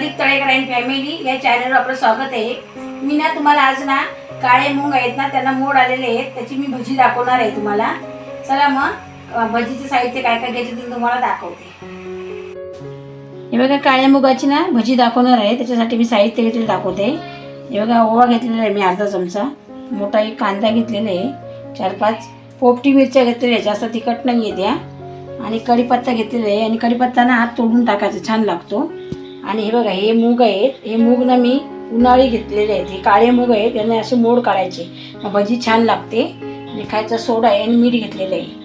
Pradeep Talekar and family या चॅनलवर आपलं स्वागत आहे. मी ना तुम्हाला आज ना काळे मूग आहेत ना त्यांना मोड आलेले आहेत त्याची मी भजी दाखवणार आहे तुम्हाला. चला मग भजीचे साहित्य काय काय घ्यायचे ते तुम्हाला दाखवते. हे बघा काळ्या मुगाची ना भजी दाखवणार आहे त्याच्यासाठी मी साहित्य घेतलेलं दाखवते. हे बघा ओवा घेतलेला आहे मी अर्धा चमचा. मोठा एक कांदा घेतलेला आहे चार पाच. पोपटी मिरच्या घेतलेल्या आहे जास्त तिखट नाही आहे त्या. आणि कढीपत्ता घेतलेला आहे आणि कढीपत्ता ना हात तोडून टाकायचा छान लागतो. आणि हे बघा हे मूग आहेत. हे मूग ना मी उन्हाळी घेतलेले आहेत. हे काळे मूग आहेत. त्यांना असे मोड काढायचे. मग भजी छान लागते. आणि खायचा सोडा आहे आणि मीठ घेतलेलं आहे.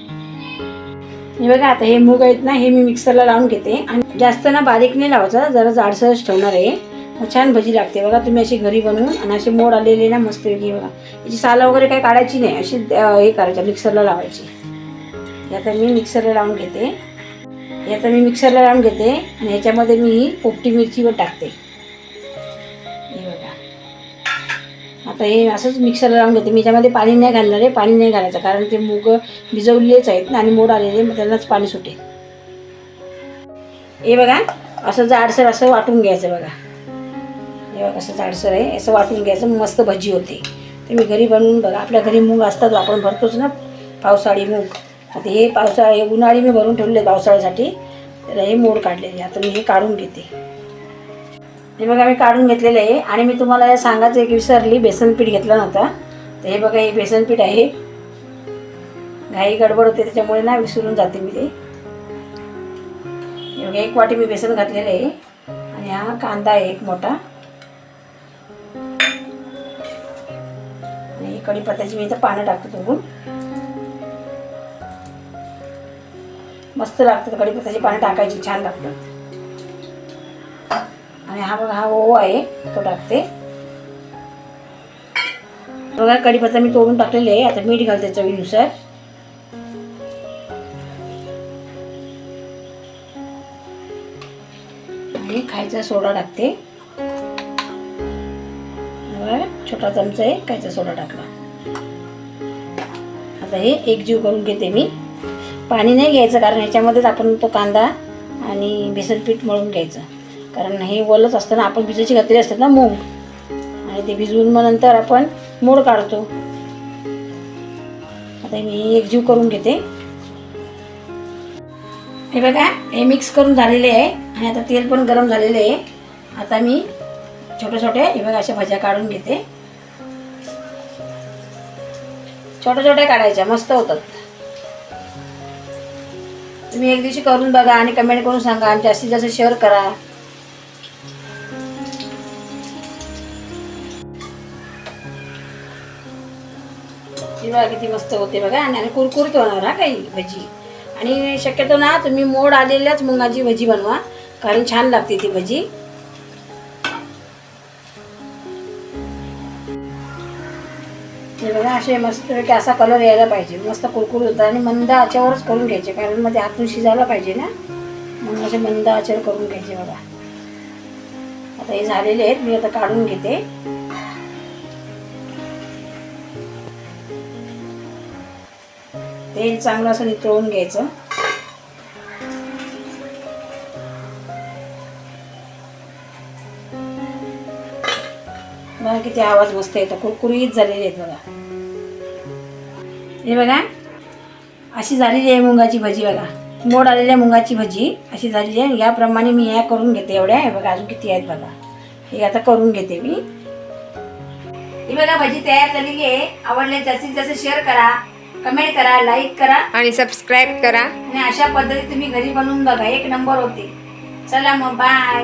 हे बघा आता हे मूग आहेत ना हे मी मिक्सरला लावून घेते. आणि जास्त ना बारीक नाही लावायचं. जरा जाडसरच ठेवणार आहे. मग छान भजी लागते. बघा तुम्ही अशी घरी बनवून आणि असे मोड आलेले ना मस्त बघा. याची साला वगैरे काही काढायची नाही. अशी हे करायची मिक्सरला लावायची. आता मी मिक्सरला लावून घेते. हे आता मी मिक्सरला लावून घेते आणि ह्याच्यामध्ये मी ही पोपटी मिरचीवर टाकते. हे बघा. आता हे असंच मिक्सरला लावून घेते. मी याच्यामध्ये पाणी नाही घालणार आहे. पाणी नाही घालायचं कारण ते मूग भिजवलेलेच आहेत ना आणि मोड आलेले मग त्यांनाच पाणी सुटे हे बघा. असं जाडसर असं वाटून घ्यायचं बघा. हे बघा असं जाडसर आहे. असं वाटून घ्यायचं. मस्त भजी होते. ते मी घरी बनवून बघा. आपल्या घरी मूग असतात आपण भरतोच ना. पावसाळी मूग. आता हे पावसाळा हे उन्हाळी मी भरून ठेवले पावसाळ्यासाठी. तर हे मोड काढलेले आता मी हे काढून घेते. हे बघा मी काढून घेतलेलं आहे. आणि मी तुम्हाला हे सांगायचं एक विसरली बेसन पीठ घेतलं नव्हतं. तर हे बघा हे बेसन पीठ आहे. घाई गडबड होते त्याच्यामुळे ना विसरून जाते मी ते. बघा एक वाटी मी बेसन घातलेलं आहे. आणि हा कांदा आहे एक मोठा. आणि कढीपत्त्याची मी इथं पानं टाकतो तोडून मस्त लागतात कढीपत्त्याची पानं टाकायची छान लागतात आणि हा बघा हा ओवा आहे तो टाकते. बघा कढीपत्ता मी तोडून टाकलेले आहे आता मीठ घालते चवीनुसार. आणि खायचा सोडा टाकते. बघा, छोटा चमचा आहे खायचा सोडा टाकला. आता हे एकजीव करून घेते मी. पाणी नाही घ्यायचं कारण ह्याच्यामध्येच आपण तो कांदा आणि बेसन पीठ मळून घ्यायचं. कारण हे वलच असतं ना आपण भिजायची घातलेली असतात ना मूग. आणि ते भिजवून मग नंतर आपण मोड काढतो. आता मी एकजीव करून घेते. हे बघा हे मिक्स करून झालेले आहे. आणि आता तेल पण गरम झालेले आहे. आता मी छोटे छोटे हे बघा अशा भाज्या काढून घेते. छोट्या छोट्या काढायच्या मस्त होतात. तुम्ही एक दिवशी करून बघा आणि कमेंट करून सांगा. आणि जास्तीत जास्त शेअर करा. ही बघा किती मस्त होते बघा. आणि आणि कुरकुरीत होणार हा काही भजी. आणि शक्यतो ना तुम्ही मोड आलेल्याच मुंगाची भजी बनवा. कारण छान लागते ती भजी. हे बघा असे मस्त असा कलर यायला पाहिजे. मस्त कुरकुरीत होतं आणि मंद आच्यावरच करून घ्यायचे कारण मध्ये आतून शिजायला पाहिजे ना. म्हणून असे मंद आचर करून घ्यायचे बघा. आता हे झालेले आहेत मी आता काढून घेते. तेल चांगलं असं नितळून घ्यायचं. बघा किती आवाज मस्त येतो कुरकुरीत झालेले आहेत बघा. हे बघा अशी झालेली आहे मुंगाची भजी बघा. मोड आलेल्या मुंगाची भजी अशी झालेली आहे. याप्रमाणे मी या करून घेते एवढ्या. हे बघा अजून किती आहेत बघा. हे आता करून घेते मी. ही बघा भजी तयार झालेली आहे. आवडले जास्तीत जास्त शेअर करा कमेंट करा लाईक करा. आणि सबस्क्राईब करा. आणि अशा पद्धतीने तुम्ही घरी बनवून बघा. एक नंबर होते चला मग बाय